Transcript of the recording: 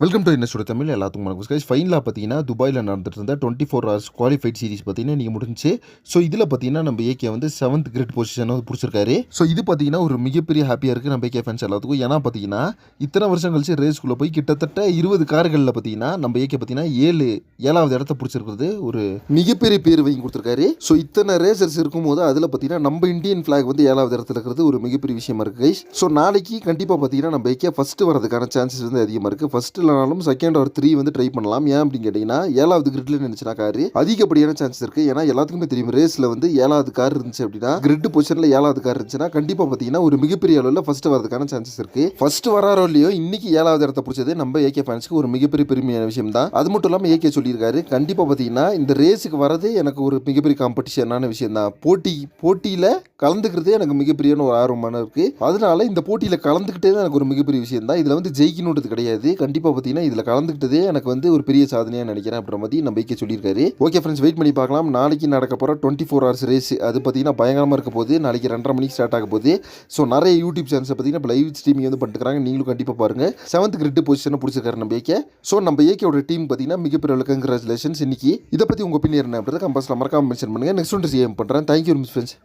Welcome to இன்னஸ்டோட Tamil எல்லாத்துக்கும் வணக்கம். Guys ஃபைனலாக பார்த்தீங்கன்னா துபாயில் நடந்துட்டு இருந்த twenty four hours qualified series பார்த்தீங்கன்னா நீங்கள் முடிஞ்சு ஸோ இதில் பார்த்தீங்கன்னா நம்ம ஏகே வந்து செவன்த் கிரேட் பொசிஷன் வந்து பிடிச்சிருக்காரு. ஸோ இது பார்த்தீங்கன்னா ஒரு மிகப்பெரிய ஹாப்பியாக இருக்குது நம்ம ஏகே ஃபேன்ஸ் எல்லாத்துக்கும். ஏன்னா பார்த்தீங்கன்னா இத்தனை வருஷம் கழிச்சு ரேஸ்க்குள்ளே போய் கிட்டத்தட்ட இருபது கார்களில் பார்த்தீங்கன்னா நம்ம ஏகே பார்த்தீங்கன்னா ஏழு ஏழாவது இடத்த பிடிச்சிருக்கிறது. ஒரு மிகப்பெரிய பேர் வாங்கி கொடுத்துருக்காரு. ஸோ இத்தனை ரேசர்ஸ் இருக்கும்போது அதில் பார்த்தீங்கன்னா நம்ம இந்தியன் ஃப்ளாக் வந்து ஏழாவது இடத்துல இருக்கிறது ஒரு மிகப்பெரிய விஷயமா இருக்குது கைஸ் ஸோ நாளைக்கு கண்டிப்பாக பார்த்தீங்கன்னா நம்ம ஏகே ஃபஸ்ட்டு வரதுக்கான சான்சஸ் வந்து அதிகமாக இருக்குது ஃபஸ்ட்டு இல்லைனாலும் செகண்ட் ஒரு த்ரீ வந்து ட்ரை பண்ணலாம். ஏன் அப்படின்னு கேட்டிங்கன்னா ஏழாவது கிரிட்ல நினைச்சுனா கார் அதிகப்படியான சான்சஸ் இருக்குது ஏன்னா எல்லாத்துக்குமே தெரியும் ரேஸில் வந்து ஏழாவது கார் இருந்துச்சு அப்படின்னா கிரிட் பொசிஷனில் ஏழாவது கார் இருந்துச்சுன்னா கண்டிப்பாக பார்த்தீங்கன்னா ஒரு மிகப்பெரிய அளவில் ஃபர்ஸ்ட் வரதுக்கான சான்சஸ் இருக்குது ஃபர்ஸ்ட் வராரோ இல்லையோ இன்னைக்கு ஏழாவது இடத்த பிடிச்சது நம்ம ஏகே ஃபேன்ஸ்க்கு ஒரு மிகப்பெரிய பெருமையான விஷயம் தான். அது மட்டும் இல்லாமல் ஏகே சொல்லியிருக்காரு கண்டிப்பாக பார்த்தீங்கன்னா இந்த ரேஸுக்கு வரதே எனக்கு ஒரு மிகப்பெரிய காம்படிஷனான விஷயம் தான். போட்டி போட்டியில் கலந்துக்கிறதே எனக்கு மிகப்பெரிய ஒரு ஆர்வமான இருக்கு. அதனால இந்த போட்டியில் கலந்துக்கிட்டே தான் எனக்கு ஒரு மிகப்பெரிய விஷயம் தான். இதில் வந்து ஜெயிக்கணுன்றது கிடையாது. கண்டிப்பாக பார்த்தீங்கன்னா இதில் கலந்துக்கிட்டதே எனக்கு வந்து ஒரு பெரிய சாதனையாக நினைக்கிறேன் அப்படின்ற மாதிரி நம்பிக்கை சொல்லியிருக்காரு. ஓகே ஃப்ரெண்ட்ஸ் வெயிட் பண்ணி பார்க்கலாம். நாளைக்கு நடக்க போகிற டுவெண்ட்டி ஃபோர் ஹவர்ஸ் ரேஸ் அது பார்த்தீங்கன்னா பயங்கரமாக இருக்க போது நாளைக்கு ரெண்டரை மணிக்கு ஸ்டார்ட் ஆக போகுது. ஸோ நிறைய யூடியூப் சேனல்ஸ் பார்த்தீங்கன்னா இப்போ லைவ் ஸ்ட்ரீமிங் வந்து பண்ணிட்டுருக்காங்க நீங்களும் கண்டிப்பாக பாருங்கள் செவன்த் கிரிட் பொசிஷனை பிடிச்சிருக்காரு நம்ம ஏகே ஸோ நம்ம ஏகேவோட டீம் பார்த்தீங்கன்னா மிகப்பெரிய அளவுக்கு கங்க்ராச்சுலேஷன்ஸ் இன்னைக்கு. இதை பற்றி உங்கள் ஒப்பீனியன் என்ன அப்படின்றத கம்பஸில் மறக்காமல் மென்ஷன் பண்ணுங்கள் நெக்ஸ்ட் ஒன்று சிஎம் பண்ணுறேன் தேங்க்யூ மிஸ் ஃப்ரெண்ட்ஸ்